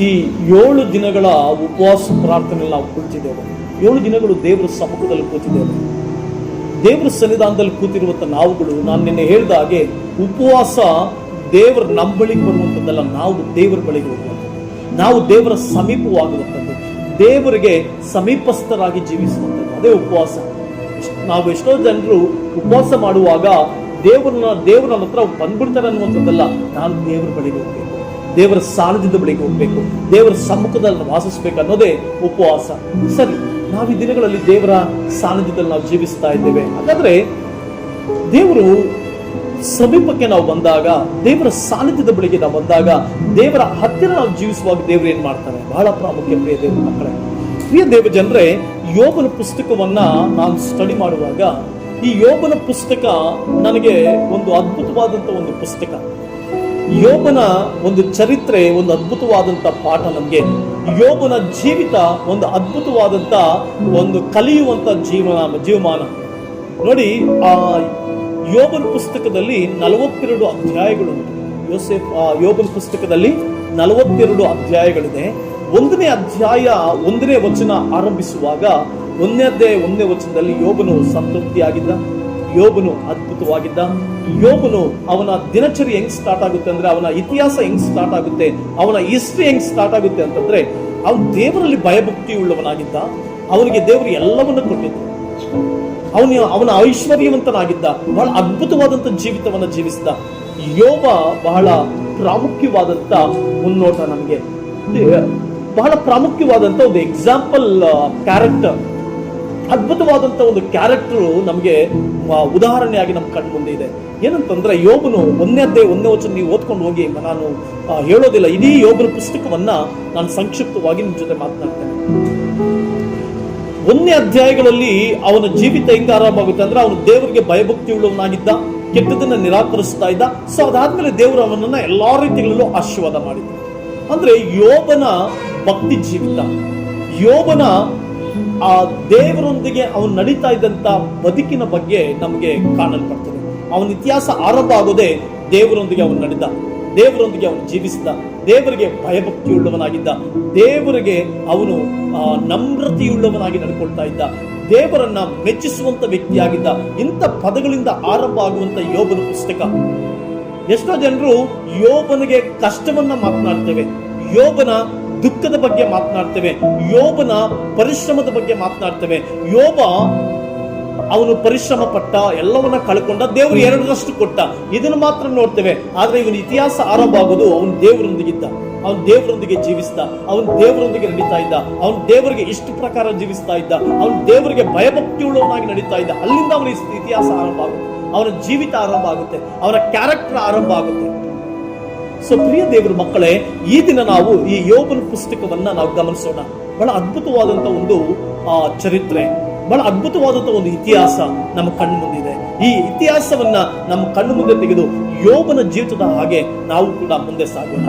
ಈ ಏಳು ದಿನಗಳ ಉಪವಾಸ ಪ್ರಾರ್ಥನೆಯಲ್ಲಿ ನಾವು ಕುಳಿತಿದ್ದೇವೆ ಏಳು ದಿನಗಳು ದೇವರ ಸಮ್ಮುಖದಲ್ಲಿ ಕೂತಿದ್ದೇವೆ. ದೇವರ ಸನ್ನಿಧಾನದಲ್ಲಿ ಕೂತಿರುವಂಥ ನಾವುಗಳು, ನಾನು ನಿನ್ನೆ ಹೇಳಿದ ಹಾಗೆ ಉಪವಾಸ ದೇವರ ನಮ್ಮ ಬಳಿಗೆ ಬರುವಂಥದ್ದಲ್ಲ, ನಾವು ದೇವರ ಬಳಿಗೆ ಹೋಗುವಂಥದ್ದು. ನಾವು ದೇವರ ಸಮೀಪವಾಗುವಂಥದ್ದು. ದೇವರಿಗೆ ಸಮೀಪಸ್ಥರಾಗಿ ಜೀವಿಸುವಂಥದ್ದು. ಅದೇ ಉಪವಾಸ. ನಾವು ಎಷ್ಟೋ ಜನರು ಉಪವಾಸ ಮಾಡುವಾಗ ದೇವರನ್ನ, ದೇವರ ಹತ್ರ ಬಂದ್ಬಿಡ್ತಾರೆ ಅನ್ನುವಂಥದ್ದಲ್ಲ, ನಾನು ದೇವರ ಬಳಿಗೆ ಹೋಗ್ಬೇಕು ದೇವರ ಸ್ಥಾನದಿಂದ ಬಳಿಗೆ ಹೋಗ್ಬೇಕು. ದೇವರ ಸಮ್ಮುಖದಲ್ಲಿ ವಾಸಿಸಬೇಕು ಅನ್ನೋದೇ ಉಪವಾಸ. ಸರಿ, ನಾವು ಈ ದಿನಗಳಲ್ಲಿ ದೇವರ ಸಾನ್ನಿಧ್ಯದಲ್ಲಿ ನಾವು ಜೀವಿಸ್ತಾ ಇದ್ದೇವೆ. ಹಾಗಾದ್ರೆ ದೇವರು ಸಮೀಪಕ್ಕೆ ನಾವು ಬಂದಾಗ, ದೇವರ ಸಾನ್ನಿಧ್ಯದ ಬಳಿಗೆ ನಾವು ಬಂದಾಗ, ದೇವರ ಹತ್ತಿರ ನಾವು ಜೀವಿಸುವಾಗ ದೇವರು ಏನ್ ಮಾಡ್ತಾರೆ? ಬಹಳ ಪ್ರಾಮುಖ್ಯ ಪ್ರಿಯ ದೇವರ ಮಕ್ಕಳೇ. ಪ್ರಿಯ ದೇವ ಜನರೇ ಯೋಬನ ಪುಸ್ತಕವನ್ನ ನಾನು ಸ್ಟಡಿ ಮಾಡುವಾಗ, ಈ ಯೋಬನ ಪುಸ್ತಕ ನನಗೆ ಒಂದು ಅದ್ಭುತವಾದಂತ ಒಂದು ಪುಸ್ತಕ. ಯೋಬನ ಒಂದು ಚರಿತ್ರೆ, ಒಂದು ಅದ್ಭುತವಾದಂತ ಪಾಠ ನಮಗೆ. ಯೋಬನ ಜೀವಿತ ಒಂದು ಅದ್ಭುತವಾದಂತ ಒಂದು ಕಲಿಯುವಂತ ಜೀವನ, ಜೀವಮಾನ. ನೋಡಿ, ಆ ಯೋಬನ ಪುಸ್ತಕದಲ್ಲಿ ನಲವತ್ತೆರಡು ಅಧ್ಯಾಯಗಳುಂಟು. ಯೋಸೆಫ್, ಆ ಯೋಬನ ಪುಸ್ತಕದಲ್ಲಿ ನಲವತ್ತೆರಡು ಅಧ್ಯಾಯಗಳಿದೆ. ಒಂದನೇ ಅಧ್ಯಾಯ ಒಂದನೇ ವಚನ ಆರಂಭಿಸುವಾಗ, ಒಂದನೇ ಅಧ್ಯಾಯ ಒಂದನೇ ವಚನದಲ್ಲಿ ಯೋಬನು ಸಂತೃಪ್ತಿಯಾಗಿದ್ದ. ಯೋಬನು ಅದ್ಭುತವಾಗಿದ್ದ. ಯೋಬನು ಅವನ ದಿನಚರಿ ಹೆಂಗ್ ಸ್ಟಾರ್ಟ್ ಆಗುತ್ತೆ ಅಂದ್ರೆ, ಅವನ ಇತಿಹಾಸ ಹೆಂಗ್ ಸ್ಟಾರ್ಟ್ ಆಗುತ್ತೆ, ಅವನ ಹಿಸ್ಟ್ರಿ ಹೆಂಗ್ ಸ್ಟಾರ್ಟ್ ಆಗುತ್ತೆ ಅಂತಂದ್ರೆ, ಅವನು ದೇವರಲ್ಲಿ ಭಯಭಕ್ತಿ ಉಳ್ಳವನಾಗಿದ್ದ ಅವನಿಗೆ ದೇವರು ಎಲ್ಲವನ್ನೂ ಕೊಟ್ಟಿದ್ದು ಅವನ ಅವನ ಐಶ್ವರ್ಯವಂತನಾಗಿದ್ದ. ಬಹಳ ಅದ್ಭುತವಾದಂತ ಜೀವಿತವನ್ನ ಜೀವಿಸಿದ. ಯೋಬ ಬಹಳ ಪ್ರಾಮುಖ್ಯವಾದಂತ ಮುನ್ನೋಟ ನಮಗೆ. ಬಹಳ ಪ್ರಾಮುಖ್ಯವಾದಂತ ಒಂದು ಎಕ್ಸಾಂಪಲ್ ಕ್ಯಾರೆಕ್ಟರ್ ಅದ್ಭುತವಾದಂತ ಒಂದು ಕ್ಯಾರೆಕ್ಟರ್ ನಮಗೆ ಉದಾಹರಣೆಯಾಗಿ ನಮ್ಮ ಕಣ್ಣು ಮುಂದೆ ಇದೆ. ಏನಂತಂದ್ರೆ ಯೋಬನು ಒಂದೇ ಅಧ್ಯಾಯ ಒಂದೇ ವಚನ ನೀವು ಓದ್ಕೊಂಡು ಹೋಗಿ, ನಾನು ಹೇಳೋದಿಲ್ಲ. ಇಡೀ ಯೋಬನ ಪುಸ್ತಕವನ್ನ ನಾನು ಸಂಕ್ಷಿಪ್ತವಾಗಿ ನಿಮ್ಮ ಜೊತೆ ಮಾತನಾಡ್ತೇನೆ. ಒಂದನೇ ಅಧ್ಯಾಯಗಳಲ್ಲಿ ಅವನ ಜೀವಿತ ಹೆಂಗ ಆರಂಭವಾಗುತ್ತೆ ಅಂದ್ರೆ ಅವನು ದೇವರಿಗೆ ಭಯಭಕ್ತಿ ಉಳ್ಳವನಾಗಿದ್ದ ಕೆಟ್ಟದನ್ನ ನಿರಾಕರಿಸ್ತಾ ಇದ್ದ, ಸೊ ಅದಾದ್ಮೇಲೆ ದೇವರು ಅವನನ್ನ ಎಲ್ಲಾ ರೀತಿಗಳಲ್ಲೂ ಆಶೀರ್ವಾದ ಮಾಡಿದ್ದ ಅಂದ್ರೆ ಯೋಬನ ಭಕ್ತಿ ಜೀವಿತ. ಯೋಬನ ಆ ದೇವರೊಂದಿಗೆ ಅವನು ನಡೀತಾ ಇದ್ದಂತ ಬದುಕಿನ ಬಗ್ಗೆ ನಮಗೆ ಕಾಣಲ್ಪಡ್ತದೆ. ಅವನ ಇತಿಹಾಸ ಆರಂಭ ಆಗೋದೇ ದೇವರೊಂದಿಗೆ ಅವನು ನಡೆದ, ದೇವರೊಂದಿಗೆ ಅವನು ಜೀವಿಸಿದ, ದೇವರಿಗೆ ಭಯಭಕ್ತಿಯುಳ್ಳವನಾಗಿದ್ದ, ದೇವರಿಗೆ ಅವನು ನಮ್ರತೆಯುಳ್ಳವನಾಗಿ ನಡ್ಕೊಳ್ತಾ ಇದ್ದ, ದೇವರನ್ನ ಮೆಚ್ಚಿಸುವಂತ ವ್ಯಕ್ತಿಯಾಗಿದ್ದ, ಇಂಥ ಪದಗಳಿಂದ ಆರಂಭ ಆಗುವಂತ ಯೋಬನ ಪುಸ್ತಕ. ಎಷ್ಟೋ ಜನರು ಯೋಬನಿಗೆ ಕಷ್ಟವನ್ನ ಮಾತನಾಡ್ತೇವೆ. ಯೋಬನ ದುಃಖದ ಬಗ್ಗೆ ಮಾತನಾಡ್ತೇವೆ, ಯೋಬನ ಪರಿಶ್ರಮದ ಬಗ್ಗೆ ಮಾತನಾಡ್ತೇವೆ. ಯೋಬ ಅವನು ಪರಿಶ್ರಮ ಪಟ್ಟ ಎಲ್ಲವನ್ನ ಕಳ್ಕೊಂಡ, ದೇವರು ಎರಡರಷ್ಟು ಕೊಟ್ಟ. ಇದನ್ನು ಮಾತ್ರ ನೋಡ್ತೇವೆ. ಆದ್ರೆ ಇವನ ಇತಿಹಾಸ ಆರಂಭ ಆಗೋದು ಅವನು ದೇವರೊಂದಿಗಿದ್ದ ಅವನು ದೇವರೊಂದಿಗೆ ಜೀವಿಸ್ತಾ ಅವನು ದೇವರೊಂದಿಗೆ ನಡೀತಾ ಇದ್ದ. ಅವನು ದೇವರಿಗೆ ಇಷ್ಟು ಪ್ರಕಾರ ಜೀವಿಸ್ತಾ ಇದ್ದ. ಅವನು ದೇವರಿಗೆ ಭಯಭಕ್ತಿ ಉಳ್ಳವನಾಗಿ ನಡೀತಾ ಇದ್ದ. ಅಲ್ಲಿಂದ ಅವನ ಇತಿಹಾಸ ಆರಂಭ ಆಗುತ್ತೆ ಅವನ ಜೀವಿತ ಆರಂಭ ಆಗುತ್ತೆ ಅವನ ಕ್ಯಾರೆಕ್ಟರ್ ಆರಂಭ ಆಗುತ್ತೆ ಸೊ ಪ್ರಿಯ ದೇವರ ಮಕ್ಕಳೇ ಈ ದಿನ ನಾವು ಈ ಯೋಬನ ಪುಸ್ತಕವನ್ನ ನಾವು ಗಮನಿಸೋಣ. ಬಹಳ ಅದ್ಭುತವಾದಂತ ಒಂದು ಆ, ಚರಿತ್ರೆ ಬಹಳ ಅದ್ಭುತವಾದಂತ ಒಂದು ಇತಿಹಾಸ ನಮ್ಮ ಕಣ್ಣು ಮುಂದಿದೆ. ಈ ಇತಿಹಾಸವನ್ನ ನಮ್ಮ ಕಣ್ಣು ಮುಂದೆ ತೆಗೆದು ಯೋಬನ ಜೀವಿತದ ಹಾಗೆ ನಾವು ಕೂಡ ಮುಂದೆ ಸಾಗೋಣ.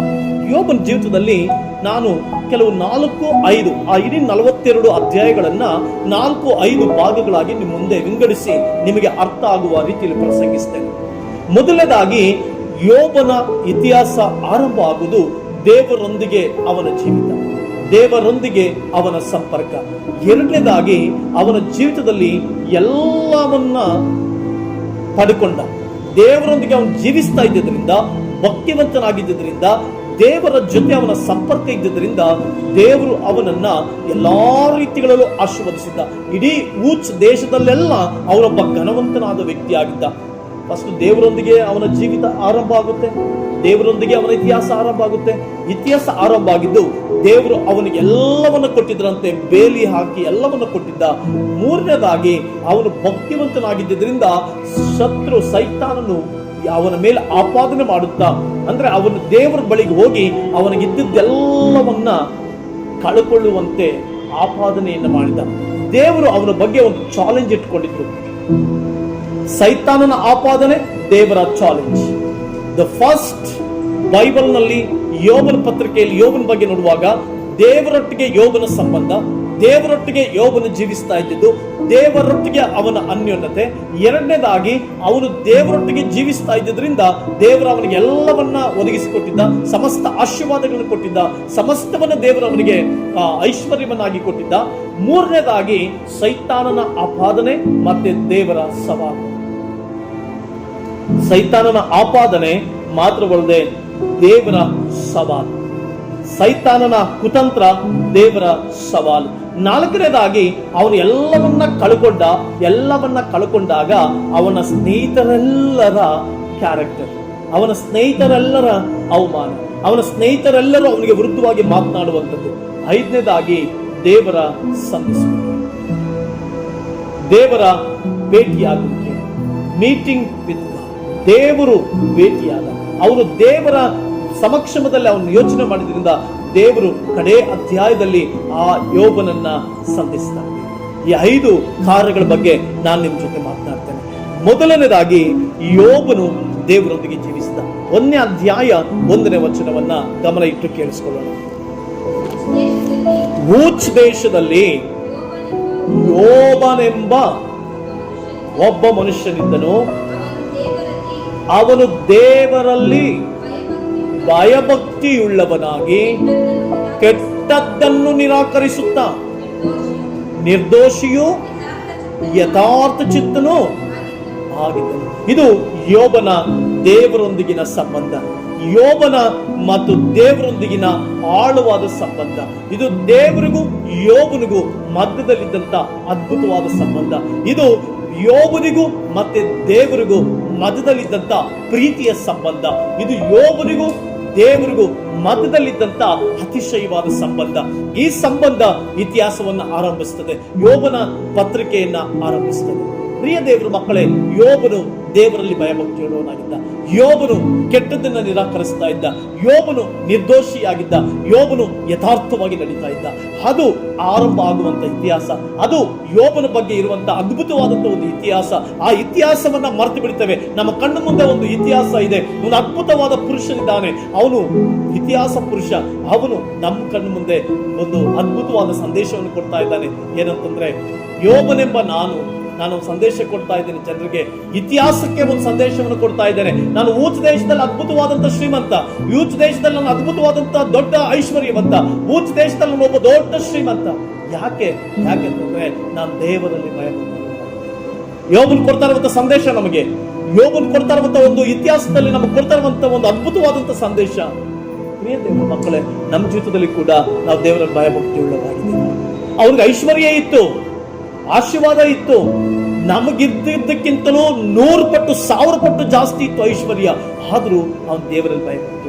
ಯೋಬನ ಜೀವಿತದಲ್ಲಿ ನಾನು ಕೆಲವು ನಾಲ್ಕು ಐದು ಆ ಇಡೀ ನಲವತ್ತೆರಡು ಅಧ್ಯಾಯಗಳನ್ನ ನಾಲ್ಕು ಐದು ಭಾಗಗಳಾಗಿ ನಿಮ್ಮ ಮುಂದೆ ವಿಂಗಡಿಸಿ ನಿಮಗೆ ಅರ್ಥ ಆಗುವ ರೀತಿಯಲ್ಲಿ ಪ್ರಸಂಗಿಸ್ತೇನೆ. ಮೊದಲನೇದಾಗಿ ಯೋಬನ ಇತಿಹಾಸ ಆರಂಭ ಆಗುವುದು ದೇವರೊಂದಿಗೆ ಅವನ ಜೀವಿತ. ದೇವರೊಂದಿಗೆ ಅವನ ಸಂಪರ್ಕ. ಎರಡನೇದಾಗಿ ಅವನ ಜೀವಿತದಲ್ಲಿ ಎಲ್ಲವನ್ನ ಪಡ್ಕೊಂಡ. ದೇವರೊಂದಿಗೆ ಅವನು ಜೀವಿಸ್ತಾ ಇದ್ದಿದ್ದರಿಂದ ಭಕ್ತಿವಂತನಾಗಿದ್ದರಿಂದ ದೇವರ ಜೊತೆ ಅವನ ಸಂಪರ್ಕ ಇದ್ದಿದ್ದರಿಂದ ದೇವರು ಅವನನ್ನ ಎಲ್ಲಾ ರೀತಿಗಳಲ್ಲೂ ಆಶೀರ್ವದಿಸಿದ್ದ. ಇಡೀ ಊಚ್ ದೇಶದಲ್ಲೆಲ್ಲ ಅವನೊಬ್ಬ ಘನವಂತನಾದ ವ್ಯಕ್ತಿಯಾಗಿದ್ದ. ಫಸ್ಟ್ ದೇವರೊಂದಿಗೆ ಅವನ ಜೀವಿತ ಆರಂಭ ಆಗುತ್ತೆ. ದೇವರೊಂದಿಗೆ ಅವನ ಇತಿಹಾಸ ಆರಂಭ ಆಗುತ್ತೆ. ಇತಿಹಾಸ ಆರಂಭ ಆಗಿದ್ದು, ದೇವರು ಅವನಿಗೆ ಎಲ್ಲವನ್ನ ಕೊಟ್ಟಿದ್ರಂತೆ. ಬೇಲಿ ಹಾಕಿ ಎಲ್ಲವನ್ನು ಕೊಟ್ಟಿದ್ದ. ಮೂರನೇದಾಗಿ, ಅವನು ಭಕ್ತಿವಂತನಾಗಿದ್ದರಿಂದ ಶತ್ರು ಸೈತಾನನು ಅವನ ಮೇಲೆ ಆಪಾದನೆ ಮಾಡುತ್ತಾ, ಅಂದ್ರೆ ಅವನು ದೇವರ ಬಳಿಗೆ ಹೋಗಿ ಅವನಿಗಿದ್ದದ್ದೆಲ್ಲವನ್ನ ಕಳ್ಕೊಳ್ಳುವಂತೆ ಆಪಾದನೆಯನ್ನು ಮಾಡಿದ. ದೇವರು ಅವನ ಬಗ್ಗೆ ಒಂದು ಚಾಲೆಂಜ್ ಇಟ್ಕೊಂಡಿತ್ತು. ಸೈತಾನನ ಆಪಾದನೆ ದೇವರ ಚಾಲೆಂಜ್ ದ ಫಸ್ಟ್ ಬೈಬಲ್ನಲ್ಲಿ ಯೋಬನ ಪತ್ರಿಕೆಯಲ್ಲಿ ಯೋಬನ ಬಗ್ಗೆ ನೋಡುವಾಗ ದೇವರೊಟ್ಟಿಗೆ ಯೋಬನ ಸಂಬಂಧ, ದೇವರೊಟ್ಟಿಗೆ ಯೋಬನು ಜೀವಿಸ್ತಾ ಇದ್ದಿದ್ದು, ದೇವರೊಟ್ಟಿಗೆ ಅವನ ಅನ್ಯೋನ್ಯತೆ, ಎರಡನೇದಾಗಿ ಅವನು ದೇವರೊಟ್ಟಿಗೆ ಜೀವಿಸ್ತಾ ಇದ್ದಿದ್ರಿಂದ ದೇವರ ಅವನಿಗೆ ಎಲ್ಲವನ್ನ ಒದಗಿಸಿಕೊಟ್ಟಿದ್ದ, ಸಮಸ್ತ ಆಶೀರ್ವಾದಗಳನ್ನು ಕೊಟ್ಟಿದ್ದ, ಸಮಸ್ತವನ್ನ ದೇವರು ಅವನಿಗೆ ಐಶ್ವರ್ಯವನ್ನಾಗಿ ಕೊಟ್ಟಿದ್ದ. ಮೂರನೇದಾಗಿ ಸೈತಾನನ ಆಪಾದನೆ ಮತ್ತೆ ದೇವರ ಸವಾಲು. ಸೈತಾನನ ಆಪಾದನೆ ಮಾತ್ರವಲ್ಲದೆ ದೇವರ ಸವಾಲು. ಸೈತಾನನ ಕುತಂತ್ರ ದೇವರ ಸವಾಲು. ನಾಲ್ಕನೇದಾಗಿ, ಅವನು ಎಲ್ಲವನ್ನ ಕಳ್ಕೊಂಡ, ಎಲ್ಲವನ್ನ ಕಳ್ಕೊಂಡಾಗ ಅವನ ಸ್ನೇಹಿತರೆಲ್ಲರ ಕ್ಯಾರೆಕ್ಟರ್ ಅವನ ಸ್ನೇಹಿತರೆಲ್ಲರ ಅವಮಾನ, ಅವನ ಸ್ನೇಹಿತರೆಲ್ಲರೂ ಅವನಿಗೆ ವೃದ್ಧವಾಗಿ ಮಾತನಾಡುವಂಥದ್ದು. ಐದನೇದಾಗಿ, ದೇವರ ಸಂಧಿಸುವಿಕೆ ದೇವರ ಭೇಟಿಯಾಗುವಿಕೆ ಮೀಟಿಂಗ್ ವಿತ್ ದೇವರು ಭೇಟಿಯಾದ. ಅವರು ದೇವರ ಸಮಕ್ಷಮದಲ್ಲಿ ಅವನು ಯೋಚನೆ ಮಾಡಿದ್ರಿಂದ ದೇವರು ಕಡೇ ಅಧ್ಯಾಯದಲ್ಲಿ ಆ ಯೋಬನನ್ನ ಸಂಧಿಸ್ತಾನೆ. ಈ ಐದು ಕಾರ್ಯಗಳ ಬಗ್ಗೆ ನಾನು ನಿಮ್ಮ ಜೊತೆ ಮಾತನಾಡ್ತೇನೆ. ಮೊದಲನೇದಾಗಿ ಯೋಬನು ದೇವರೊಂದಿಗೆ ಜೀವಿಸಿದ. ಒಂದನೇ ಅಧ್ಯಾಯ ಒಂದನೇ ವಚನವನ್ನ ಗಮನ ಇಟ್ಟು ಕೇಳಿಸ್ಕೊಳ್ಳೋಣ. ಊಚ್ ದೇಶದಲ್ಲಿ ಯೋಬನೆಂಬ ಒಬ್ಬ ಮನುಷ್ಯನಿದ್ದನು. ಅವನು ದೇವರಲ್ಲಿ ಭಯಭಕ್ತಿಯುಳ್ಳವನಾಗಿ ಕೆಟ್ಟದ್ದನ್ನು ನಿರಾಕರಿಸುತ್ತ. ನಿರ್ದೋಷಿಯು ಯಥಾರ್ಥ ಚಿತ್ತನು ಆಗಿದ್ದನು. ಇದು ಯೋಬನ ದೇವರೊಂದಿಗಿನ ಸಂಬಂಧ. ಯೋಬನ ಮತ್ತು ದೇವರೊಂದಿಗಿನ ಆಳವಾದ ಸಂಬಂಧ. ಇದು ದೇವರಿಗೂ ಯೋಬನಿಗೂ ಮಧ್ಯದಲ್ಲಿದ್ದಂಥ ಅದ್ಭುತವಾದ ಸಂಬಂಧ. ಇದು ಯೋಬನಿಗೂ ಮತ್ತೆ ದೇವರಿಗೂ ಮಧ್ಯದಲ್ಲಿದ್ದಂತ ಪ್ರೀತಿಯ ಸಂಬಂಧ. ಇದು ಯೋಬನಿಗೂ ದೇವರಿಗೂ ಮಧ್ಯದಲ್ಲಿದ್ದಂಥ ಅತಿಶಯವಾದ ಸಂಬಂಧ. ಈ ಸಂಬಂಧ ಇತಿಹಾಸವನ್ನು ಆರಂಭಿಸ್ತದೆ ಯೋಬನ ಪತ್ರಿಕೆಯನ್ನ ಆರಂಭಿಸ್ತದೆ ಪ್ರಿಯ ದೇವರ ಮಕ್ಕಳೇ, ಯೋಬನು ದೇವರಲ್ಲಿ ಭಯಭಕ್ತಿಯುಳ್ಳವನಾಗಿದ್ದ ಯೋಬನು ಕೆಟ್ಟದನ್ನ ನಿರಾಕರಿಸ್ತಾ ಇದ್ದ. ಯೋಬನು ನಿರ್ದೋಷಿಯಾಗಿದ್ದ. ಯೋಬನು ಯಥಾರ್ಥವಾಗಿ ನಡೀತಾ ಇದ್ದ. ಅದು ಆರಂಭ ಆಗುವಂತ ಇತಿಹಾಸ. ಅದು ಯೋಬನ ಬಗ್ಗೆ ಇರುವಂತ ಅದ್ಭುತವಾದಂತ ಒಂದು ಇತಿಹಾಸ. ಆ ಇತಿಹಾಸವನ್ನ ಮರೆತು ಬಿಡ್ತೇವೆ. ನಮ್ಮ ಕಣ್ಣು ಮುಂದೆ ಒಂದು ಇತಿಹಾಸ ಇದೆ. ಒಂದು ಅದ್ಭುತವಾದ ಪುರುಷನಿದ್ದಾನೆ. ಅವನು ಇತಿಹಾಸ ಪುರುಷ. ಅವನು ನಮ್ಮ ಕಣ್ಣು ಮುಂದೆ ಒಂದು ಅದ್ಭುತವಾದ ಸಂದೇಶವನ್ನು ಕೊಡ್ತಾ ಇದ್ದಾನೆ. ಏನಂತಂದ್ರೆ, ಯೋಬನೆಂಬ ನಾನು ನಾನು ಸಂದೇಶ ಕೊಡ್ತಾ ಇದ್ದೇನೆ ಜನರಿಗೆ. ಇತಿಹಾಸಕ್ಕೆ ಒಂದು ಸಂದೇಶವನ್ನು ಕೊಡ್ತಾ ಇದ್ದೇನೆ. ನಾನು ಊಚ್ ದೇಶದಲ್ಲಿ ಅದ್ಭುತವಾದಂತ ಶ್ರೀಮಂತ ಯೂಚ್ ದೇಶದಲ್ಲಿ ನಾನು ಅದ್ಭುತವಾದಂತ ದೊಡ್ಡ ಐಶ್ವರ್ಯವಂತ, ಊಚ್ ದೇಶದಲ್ಲಿ ನಾನು ಒಬ್ಬ ದೊಡ್ಡ ಶ್ರೀಮಂತ. ಯಾಕೆ? ಯಾಕೆ ಅಂತಂದ್ರೆ ನಾನು ದೇವರಲ್ಲಿ ಭಯ ಯೋಬನ್ ಕೊಡ್ತಾ ಇರುವಂತ ಸಂದೇಶ ನಮಗೆ. ಯೋಬನ್ ಕೊಡ್ತಾ ಇರುವಂತ ಒಂದು ಇತಿಹಾಸದಲ್ಲಿ ನಮಗೆ ಕೊಡ್ತಾ ಇರುವಂತ ಒಂದು ಅದ್ಭುತವಾದಂತ ಸಂದೇಶ. ಪ್ರಿಯ ದೇವರ ಮಕ್ಕಳೇ, ನಮ್ಮ ಜೀವಿತದಲ್ಲಿ ಕೂಡ ನಾವು ದೇವರಲ್ಲಿ ಭಯಭಕ್ತಿ ಉಳ್ಳವಾಗಿದ್ದೀವಿ ಅವ್ರಿಗೆ ಐಶ್ವರ್ಯ ಇತ್ತು. ಆಶೀರ್ವಾದ ಇತ್ತು. ನಮಗಿದ್ದಕ್ಕಿಂತಲೂ ನೂರು ಪಟ್ಟು, ಸಾವಿರ ಪಟ್ಟು ಜಾಸ್ತಿ ಇತ್ತು ಐಶ್ವರ್ಯ. ಆದರೂ ಅವನು ದೇವರಲ್ಲಿ ಭಯಪಟ್ಟು.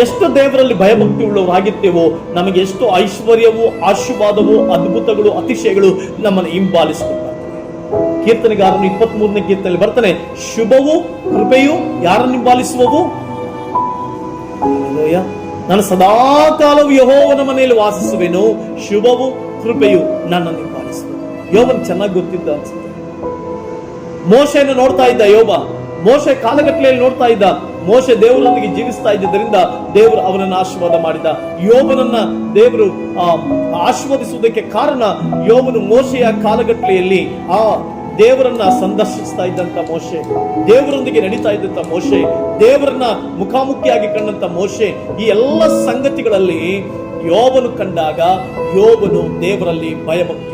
ಎಷ್ಟು ದೇವರಲ್ಲಿ ಭಯಭಕ್ತಿ ಉಳ್ಳವರಾಗಿರ್ತೇವೋ, ನಮಗೆ ಎಷ್ಟು ಐಶ್ವರ್ಯವು, ಆಶೀರ್ವಾದವು, ಅದ್ಭುತಗಳು, ಅತಿಶಯಗಳು ನಮ್ಮನ್ನು ಹಿಂಬಾಲಿಸಿಕೊಳ್ತಾರೆ ಕೀರ್ತನೆಗಾರನು ಇಪ್ಪತ್ತ್ ಮೂರನೇ ಕೀರ್ತನೆ ಬರ್ತಾನೆ, ಶುಭವು, ಕೃಪೆಯು ಯಾರನ್ನು ಹಿಂಬಾಲಿಸುವವು? ನಾನು ನಾನು ಸದಾಕಾಲವು ಯಹೋವನ ಮನೆಯಲ್ಲಿ ವಾಸಿಸುವೆನು. ಶುಭವು ಕೃಪೆಯು ನನ್ನ ಹಿಂಬಾಲಿಸುವೆ ಯೋಬನ್ ಚೆನ್ನಾಗಿ ಗೊತ್ತಿದ್ದ ಅನ್ಸುತ್ತೆ. ಮೋಶೆಯನ್ನು ನೋಡ್ತಾ ಇದ್ದ ಯೋಬ ಮೋಶೆ ಕಾಲಗಟ್ಟಲೆಯಲ್ಲಿ ನೋಡ್ತಾ ಇದ್ದ ಮೋಶೆ ದೇವರೊಂದಿಗೆ ಜೀವಿಸ್ತಾ ಇದ್ದರಿಂದ ದೇವರು ಅವನನ್ನು ಆಶೀರ್ವಾದ ಮಾಡಿದ. ಯೋಬನನ್ನ ದೇವರು ಆ, ಆಶೀರ್ವದಿಸುವುದಕ್ಕೆ ಕಾರಣ ಯೋಬನು ಮೋಶೆಯ ಕಾಲಗಟ್ಟಲೆಯಲ್ಲಿ ಆ ದೇವರನ್ನ ಸಂದರ್ಶಿಸ್ತಾ ಇದ್ದಂತ ಮೋಶೆ ದೇವರೊಂದಿಗೆ ನಡೀತಾ ಇದ್ದಂತ ಮೋಶೆ ದೇವರನ್ನ ಮುಖಾಮುಖಿಯಾಗಿ ಕಂಡಂತ ಮೋಶೆ ಈ ಎಲ್ಲ ಸಂಗತಿಗಳಲ್ಲಿ ಯೋಬನು ಕಂಡಾಗ ಯೋಬನು ದೇವರಲ್ಲಿ ಭಯಭಕ್ತಿಯುಳ್ಳವನಾಗಿದ್ದ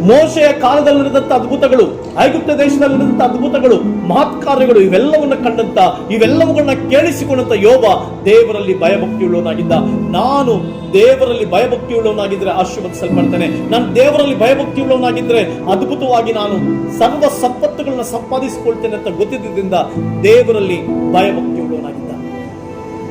ಮೋಶೆಯ ಕಾಲದಲ್ಲಿ ನಡೆದಂತ ಅದ್ಭುತಗಳು, ಐಗುಪ್ತ ದೇಶದಲ್ಲಿ ನಡೆದಂತ ಅದ್ಭುತಗಳು ಮಹತ್ ಕಾರ್ಯಗಳು ಇವೆಲ್ಲವನ್ನ ಕಂಡಂತ, ಇವೆಲ್ಲವುಗಳನ್ನ ಕೇಳಿಸಿಕೊಂಡಂತ ಯೋಬ ದೇವರಲ್ಲಿ ಭಯಭಕ್ತಿಯುಳ್ಳವನಾಗಿದ್ದ. ನಾನು ದೇವರಲ್ಲಿ ಭಯಭಕ್ತಿಯುಳ್ಳವನಾಗಿದ್ರೆ ಆಶೀರ್ವದಿಸಲ್ಪಡ್ತೇನೆ. ನಾನು ದೇವರಲ್ಲಿ ಭಯಭಕ್ತಿಯುಳ್ಳವನಾಗಿದ್ರೆ ಅದ್ಭುತವಾಗಿ ನಾನು ಸರ್ವ ಸಂಪತ್ತುಗಳನ್ನ ಸಂಪಾದಿಸಿಕೊಳ್ತೇನೆ ಅಂತ ಗೊತ್ತಿದ್ದರಿಂದ ದೇವರಲ್ಲಿ ಭಯಭಕ್ತಿಯುಳ್ಳವನಾಗಿದ್ದ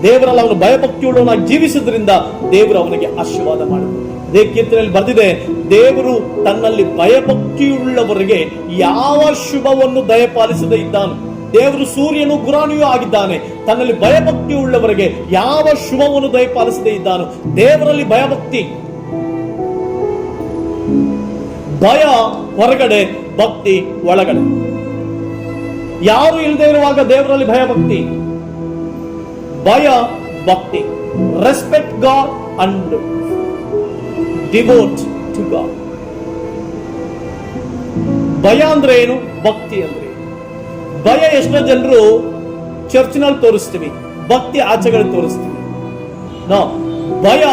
ದೇವರಲ್ಲಿ ಅವನು ಭಯಭಕ್ತಿಯುಳ್ಳವನಾಗಿ ಜೀವಿಸಿದ್ರಿಂದ ದೇವರು ಅವನಿಗೆ ಆಶೀರ್ವಾದ ಮಾಡಿದರು ಅದೇ ಕೀರ್ತನೆಯಲ್ಲಿ ಬರೆದಿದೆ, ದೇವರು ತನ್ನಲ್ಲಿ ಭಯಭಕ್ತಿಯುಳ್ಳವರಿಗೆ ಯಾವ ಶುಭವನ್ನು ದಯಪಾಲಿಸದೆ ಇದ್ದಾನೆ. ದೇವರು ಸೂರ್ಯನು ಗುರಾಣಿಯೂ ಆಗಿದ್ದಾನೆ. ತನ್ನಲ್ಲಿ ಭಯಭಕ್ತಿ ಉಳ್ಳವರಿಗೆ ಯಾವ ಶುಭವನ್ನು ದಯಪಾಲಿಸದೆ ಇದ್ದಾನು. ದೇವರಲ್ಲಿ ಭಯಭಕ್ತಿ. ಭಯ ಹೊರಗಡೆ, ಭಕ್ತಿ ಒಳಗಡೆ. ಯಾರು ಇಲ್ಲದೆ ಇರುವಾಗ ದೇವರಲ್ಲಿ ಭಯಭಕ್ತಿ. ಭಯ, ಭಕ್ತಿ. Respect God and devote to God ಭಯ ಅಂದ್ರೆ ಏನು? ಭಕ್ತಿ ಅಂದ್ರೆ ಭಯ ಎಷ್ಟೋ ಜನರು ಚರ್ಚ್ನಲ್ಲಿ ತೋರಿಸ್ತೀವಿ, ಭಕ್ತಿ ಆಚೆಗಳು ತೋರಿಸ್ತೀವಿ. ನಾ ಭಯ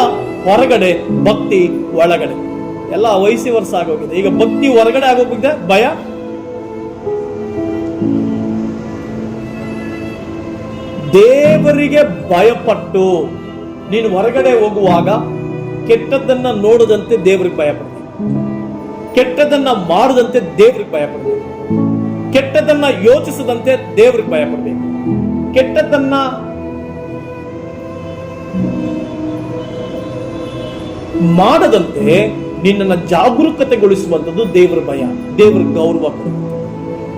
ಹೊರಗಡೆ, ಭಕ್ತಿ ಒಳಗಡೆ. ಎಲ್ಲ ವಯಸ್ಸಿ ವರ್ಷ ಆಗೋಗಿದೆ ಈಗ ಭಕ್ತಿ ಹೊರಗಡೆ ಆಗೋಗಿದೆ ಭಯ ದೇವರಿಗೆ ಭಯಪಟ್ಟು ನೀನು ಹೊರಗಡೆ ಹೋಗುವಾಗ ಕೆಟ್ಟದ್ದನ್ನ ನೋಡದಂತೆ ದೇವರಿಗೆ ಭಯಪಡ್ತೀನಿ ಕೆಟ್ಟದನ್ನ ಮಾಡದಂತೆ ದೇವರಿಗೆ ಭಯಪಡಬೇಕು ಕೆಟ್ಟದನ್ನ ಯೋಚಿಸದಂತೆ ದೇವರಿಗೆ ಭಯಪಡಬೇಕು ಕೆಟ್ಟದನ್ನ ಮಾಡದಂತೆ ನಿನ್ನನ್ನು ಜಾಗರೂಕತೆಗೊಳಿಸುವಂಥದ್ದು ದೇವರ ಭಯ. ದೇವರ ಗೌರವ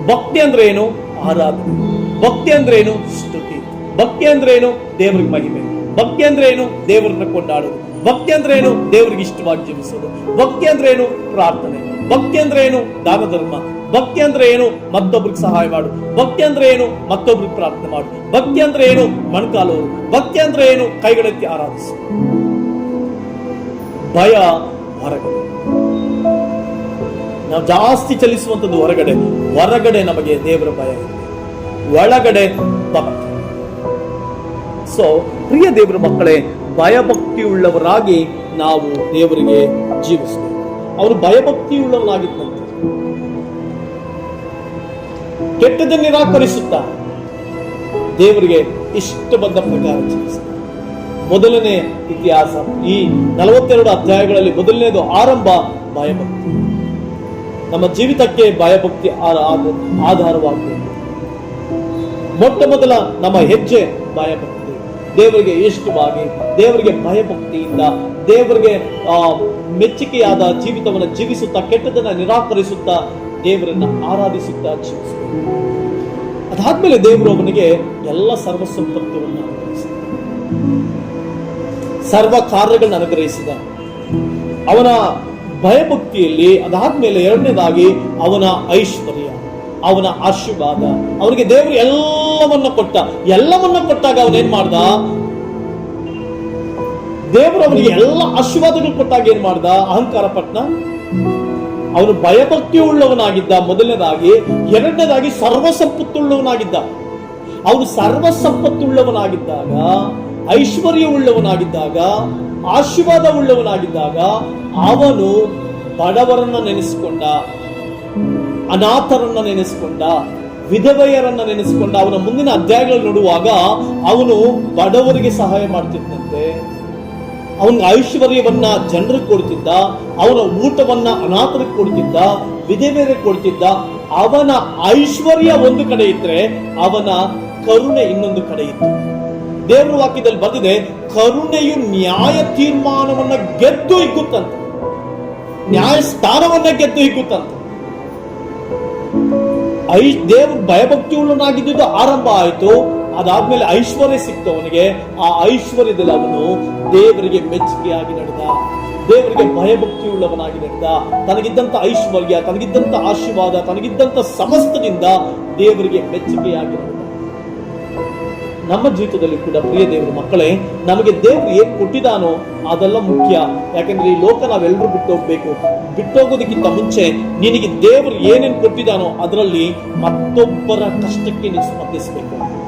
ಭಕ್ತಿ ಅಂದ್ರೆ ಏನು? ಆರಾಧನೆ. ಭಕ್ತಿ ಅಂದ್ರೆ ಏನು? ಸ್ತುತಿ. ಭಕ್ತಿ ಅಂದ್ರೆ ಏನು? ದೇವ್ರಿಗೆ ಮಹಿಮೆ. ಭಕ್ತಿ ಅಂದ್ರೆ ಏನು? ದೇವರನ್ನ ಕೊಂಡಾಡೋದು ಭಕ್ತಿ ಅಂದ್ರೆ ಏನು? ದೇವರಿಗೆ ಇಷ್ಟವಾಗಿ ಜೀವಿಸೋದು. ಭಕ್ತಿ ಅಂದ್ರೆ ಏನು? ಪ್ರಾರ್ಥನೆ. ಭಕ್ತಿ ಅಂದ್ರೆ ಏನು? ದಾನ ಧರ್ಮ. ಭಕ್ತಿ ಅಂದ್ರೆ ಏನು? ಮತ್ತೊಬ್ರಿಗೆ ಸಹಾಯ ಮಾಡು. ಭಕ್ತಿ ಅಂದ್ರೆ ಏನು? ಮತ್ತೊಬ್ರಿಗೆ ಪ್ರಾರ್ಥನೆ ಮಾಡು. ಭಕ್ತಿ ಅಂದ್ರೆ ಏನು? ಮಣ್ಕಾಲೋರು. ಭಕ್ತಿ ಅಂದ್ರೆ ಏನು? ಕೈಗಳೆತ್ತಿ ಆರಾಧಿಸು. ಭಯ ಹೊರಗಡೆ. ನಾವು ಜಾಸ್ತಿ ಚಲಿಸುವಂತದ್ದು ಹೊರಗಡೆ. ಹೊರಗಡೆ ನಮಗೆ ದೇವರ ಭಯ ಇದೆ. ಒಳಗಡೆ ಭಕ್ತಿ. ಸೊ, ಪ್ರಿಯ ದೇವರ ಮಕ್ಕಳೇ ಭಯಭಕ್ತಿ ಉಳ್ಳವರಾಗಿ ನಾವು ದೇವರಿಗೆ ಜೀವಿಸಬೇಕು. ಅವರು ಭಯಭಕ್ತಿ ಉಳ್ಳವನಾಗಿದ್ದಂತೆ ಕೆಟ್ಟದ ನಿರಾಕರಿಸುತ್ತಾ ದೇವರಿಗೆ ಇಷ್ಟ ಬಂದ ಪ್ರಕಾರ ಮೊದಲನೇ ಇತಿಹಾಸ, ಈ ನಲವತ್ತೆರಡು ಅಧ್ಯಾಯಗಳಲ್ಲಿ ಮೊದಲನೇದು ಆರಂಭ ಭಯಭಕ್ತಿ. ನಮ್ಮ ಜೀವಿತಕ್ಕೆ ಭಯಭಕ್ತಿ ಆಧಾರವಾಗಬೇಕು. ಮೊಟ್ಟ ಮೊದಲ ನಮ್ಮ ಹೆಜ್ಜೆ ಭಯಭಕ್ತಿ. ದೇವರಿಗೆ ಇಷ್ಟವಾಗಿ, ದೇವರಿಗೆ ಭಯಭಕ್ತಿಯಿಂದ, ದೇವರಿಗೆ ಮೆಚ್ಚುಗೆಯಾದ ಜೀವಿತವನ್ನು ಜೀವಿಸುತ್ತಾ ಕೆಟ್ಟದನ್ನ ನಿರಾಕರಿಸುತ್ತಾ ದೇವರನ್ನ ಆರಾಧಿಸುತ್ತಾ ಜೀವಿಸಬೇಕು ಅದಾದ್ಮೇಲೆ ದೇವರು ಅವನಿಗೆ ಎಲ್ಲ ಸರ್ವ ಸಂಪತ್ತುಗಳನ್ನು ಅನುಗ್ರಹಿಸಿದ. ಸರ್ವ ಕಾರ್ಯಗಳನ್ನು ಅನುಗ್ರಹಿಸಿದ. ಅವನ ಭಯಭಕ್ತಿಯಲ್ಲಿ, ಅದಾದ್ಮೇಲೆ ಎರಡನೇದಾಗಿ ಅವನ ಐಶ್ವರ್ಯ. ಅವನ ಆಶೀರ್ವಾದ. ಅವನಿಗೆ ದೇವರು ಎಲ್ಲವನ್ನ ಕೊಟ್ಟ. ಎಲ್ಲವನ್ನ ಕೊಟ್ಟಾಗ ಅವನೇನ್ ಮಾಡ್ದ? ದೇವರು ಅವನಿಗೆ ಎಲ್ಲ ಆಶೀರ್ವಾದಗಳು ಕೊಟ್ಟಾಗ ಏನ್ ಮಾಡ್ದ? ಅಹಂಕಾರ ಪಟ್ನ? ಅವನು ಭಯಭಕ್ತಿ ಉಳ್ಳವನಾಗಿದ್ದ ಮೊದಲನೇದಾಗಿ ಎರಡನೇದಾಗಿ ಸರ್ವ ಸಂಪತ್ತುಳ್ಳವನಾಗಿದ್ದ ಅವನು ಸರ್ವ ಸಂಪತ್ತುಳ್ಳವನಾಗಿದ್ದಾಗ ಐಶ್ವರ್ಯ ಉಳ್ಳವನಾಗಿದ್ದಾಗ ಆಶೀರ್ವಾದ ಉಳ್ಳವನಾಗಿದ್ದಾಗ ಅವನು ಬಡವರನ್ನ ನೆನೆಸಿಕೊಂಡ. ಅನಾಥರನ್ನ ನೆನೆಸಿಕೊಂಡ, ವಿಧವೆಯರನ್ನ ನೆನೆಸಿಕೊಂಡ, ಅವನ ಮುಂದಿನ ಅಧ್ಯಾಯಗಳಲ್ಲಿ ನೋಡುವಾಗ ಅವನು ಬಡವರಿಗೆ ಸಹಾಯ ಮಾಡ್ತಿದ್ದಂತೆ. ಅವನ ಐಶ್ವರ್ಯವನ್ನ ಜನರಿಗೆ ಕೊಡ್ತಿದ್ದ, ಅವನ ಊಟವನ್ನ ಅನಾಥರಿಗೆ ಕೊಡ್ತಿದ್ದ, ವಿಧವೆಯರಿಗೆ ಕೊಡ್ತಿದ್ದ, ಅವನ ಐಶ್ವರ್ಯ ಒಂದು ಕಡೆ ಇದ್ರೆ ಅವನ ಕರುಣೆ ಇನ್ನೊಂದು ಕಡೆ ಇತ್ತು. ದೇವರ ವಾಕ್ಯದಲ್ಲಿ ಬಂದಿದೆ, ಕರುಣೆಯು ನ್ಯಾಯ ತೀರ್ಮಾನವನ್ನ ಗೆದ್ದು ಇಕ್ಕುತ್ತಂತೆ ನ್ಯಾಯಸ್ಥಾನವನ್ನ ಗೆದ್ದು ಇಕ್ಕುತ್ತಂತೆ ಐ ದೇವ್ರ ಭಯಭಕ್ತಿ ಉಳ್ಳನಾಗಿದ್ದು ಆರಂಭ ಆಯಿತು. ಅದಾದ್ಮೇಲೆ ಐಶ್ವರ್ಯ ಸಿಕ್ತು ಅವನಿಗೆ ಆ ಐಶ್ವರ್ಯದಲ್ಲಿ ಅವನು ದೇವರಿಗೆ ಮೆಚ್ಚುಗೆಯಾಗಿ ನಡೆದ. ದೇವರಿಗೆ ಭಯಭಕ್ತಿ ಉಳ್ಳವನಾಗಿ ನಡೆದ. ತನಗಿದ್ದಂತ ಐಶ್ವರ್ಯ, ತನಗಿದ್ದಂತ ಆಶೀರ್ವಾದ, ತನಗಿದ್ದಂತ ಸಮಸ್ತದಿಂದ ದೇವರಿಗೆ ಮೆಚ್ಚುಗೆಯಾಗಿ ನಡೆದ. ನಮ್ಮ ಜೀವಿತದಲ್ಲಿ ಕೂಡ ಪ್ರಿಯ ದೇವರು ಮಕ್ಕಳೇ, ನಮಗೆ ದೇವರು ಏನು ಕೊಟ್ಟಿದಾನೋ ಅದೆಲ್ಲ ಮುಖ್ಯ. ಯಾಕಂದ್ರೆ ಈ ಲೋಕ ನಾವೆಲ್ಲರೂ ಬಿಟ್ಟು ಹೋಗ್ಬೇಕು. ಬಿಟ್ಟೋಗೋದಕ್ಕಿಂತ ಮುಂಚೆ ನಿನಗೆ ದೇವರು ಏನೇನು ಕೊಟ್ಟಿದಾನೋ ಅದರಲ್ಲಿ ಮತ್ತೊಬ್ಬರ ಕಷ್ಟಕ್ಕೆ ನೀನು ಸ್ಪಂದಿಸಬೇಕು.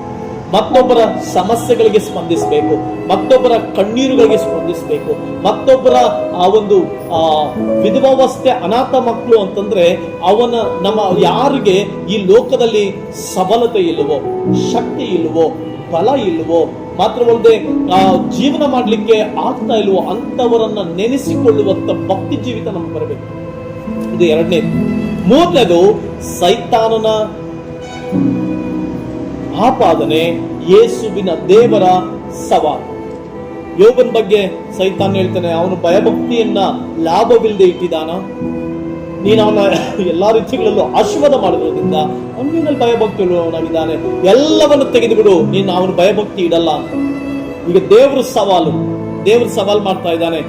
ಮತ್ತೊಬ್ಬರ ಸಮಸ್ಯೆಗಳಿಗೆ ಸ್ಪಂದಿಸಬೇಕು. ಮತ್ತೊಬ್ಬರ ಕಣ್ಣೀರುಗಳಿಗೆ ಸ್ಪಂದಿಸಬೇಕು. ಮತ್ತೊಬ್ಬರ ಆ ಒಂದು, ಆ, ವಿಧವಾವಸ್ಥೆ ಅನಾಥ ಮಕ್ಕಳು ಅಂತಂದ್ರೆ ಅವನ, ನಮ್ಮ ಯಾರಿಗೆ ಈ ಲೋಕದಲ್ಲಿ ಸಬಲತೆ ಇಲ್ಲವೋ, ಶಕ್ತಿ ಇಲ್ಲವೋ ಬಲ ಇಲ್ವೋ ಮಾತ್ರವಲ್ಲದೆ ಜೀವನ ಮಾಡಲಿಕ್ಕೆ ಆಗ್ತಾ ಇಲ್ವೋ? ಅಂಥವರನ್ನ ನೆನೆಸಿಕೊಳ್ಳುವಂತ ಭಕ್ತಿ ಜೀವಿತ ನಮ್ಗೆ ಬರಬೇಕು. ಇದು ಎರಡನೇದು ಮೂರನೇದು, ಸೈತಾನನ ಆಪಾದನೆ ಯೇಸುವಿನ ದೇವರ ಸವಾಲು. ಯೋಗನ್ ಬಗ್ಗೆ ಸೈತಾನ್ ಹೇಳ್ತಾನೆ, ಅವನು ಭಯಭಕ್ತಿಯನ್ನ ಲಾಭವಿಲ್ಲದೆ ಇಟ್ಟಿದಾನ ನೀನು ಅವನ ಎಲ್ಲ ರೀತಿಗಳಲ್ಲೂ ಆಶೀರ್ವಾದ ಮಾಡಿರೋದ್ರಿಂದ ಅವನು ನಿನ್ನಲ್ಲಿ ಭಯಭಕ್ತಿ ಉಳ್ಳವನಾಗಿದ್ದಾನೆ ಎಲ್ಲವನ್ನು ತೆಗೆದುಬಿಡು, ನೀನು ಅವನು ಭಯಭಕ್ತಿ ಇಡಲ್ಲ. ಈಗ ದೇವ್ರ ಸವಾಲು. ದೇವ್ರ ಸವಾಲು ಮಾಡ್ತಾ ಇದ್ದಾನೆ,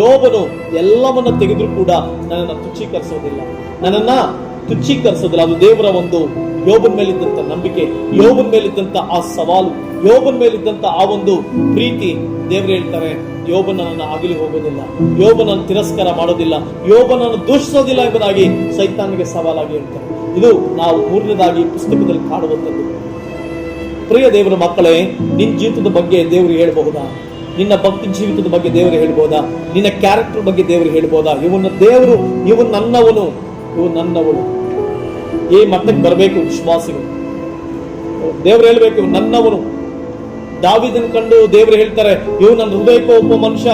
ಯೋಬನು ಎಲ್ಲವನ್ನು ತೆಗೆದ್ರು ಕೂಡ ನನ್ನನ್ನು ತುಚ್ಛೀಕರಿಸೋದಿಲ್ಲ. ನನ್ನನ್ನ ತುಚ್ಛೀಕರಿಸೋದಿಲ್ಲ. ಅದು ದೇವರ ಒಂದು ಯೋಬನ್ ಮೇಲಿದ್ದಂತ ನಂಬಿಕೆ, ಯೋಬನ್ ಮೇಲಿದ್ದಂತ ಆ ಸವಾಲು, ಯೋಬನ್ ಮೇಲಿದ್ದಂತ ಆ ಒಂದು ಪ್ರೀತಿ ದೇವರು ಹೇಳ್ತಾರೆ ಯೋಬನನ್ನು ಅಗಲಿ ಹೋಗೋದಿಲ್ಲ, ಯೋಬನನ್ನು ತಿರಸ್ಕಾರ ಮಾಡೋದಿಲ್ಲ, ಯೋಬನನ್ನು ದೂಷಿಸೋದಿಲ್ಲ ಎಂಬುದಾಗಿ ಸೈತಾನಿಗೆ ಸವಾಲಾಗಿ ಹೇಳ್ತಾರೆ. ಇದು ನಾವು ಮೂರನೇದಾಗಿ ಪುಸ್ತಕದಲ್ಲಿ ಕಾಣುವಂಥದ್ದು ಪ್ರಿಯ ದೇವರ ಮಕ್ಕಳೇ, ನಿನ್ನ ಜೀವಿತದ ಬಗ್ಗೆ ದೇವರು ಹೇಳಬಹುದಾ? ನಿನ್ನ ಭಕ್ತಿ ಜೀವಿತದ ಬಗ್ಗೆ ದೇವರು ಹೇಳ್ಬೋದಾ ನಿನ್ನ ಕ್ಯಾರೆಕ್ಟರ್ ಬಗ್ಗೆ ದೇವರು ಹೇಳ್ಬೋದಾ ಇವನ್ನ ದೇವರು, ಇವನು ನನ್ನವನು ಇವು ನನ್ನವಳು. ಈ ಮಟ್ಟಕ್ಕೆ ಬರಬೇಕು ವಿಶ್ವಾಸಿಗಳು. ದೇವ್ರು ಹೇಳ್ಬೇಕು, ನನ್ನವನು. ದಾವಿದನ್ ಕಂಡು ದೇವ್ರು ಹೇಳ್ತಾರೆ, ಇವು ನನ್ನ ಹೃದಯಕ್ಕೆ ಒಬ್ಬ ಮನುಷ್ಯ.